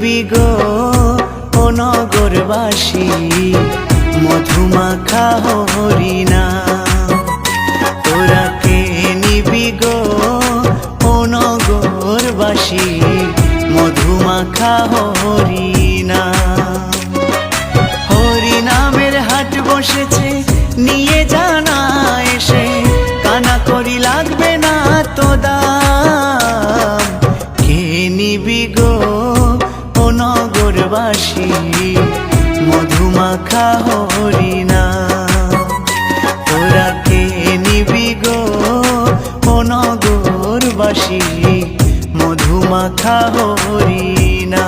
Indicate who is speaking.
Speaker 1: নিবি গো, ও নগরবাসী, মধুমাখা হরিনা তোরা কে নিবি গো, ও নগরবাসী, মধুমাখা হরিনা হরি নামের হাট বসেছে, নিয়ে জানা এসে, কানা করি লাগবে না তো দাম কে নিবি গো নগরবাসী মধুমাখা হরিনা তোরা কে নিবি গো ও নগরবাসী মধুমাখা হরিনা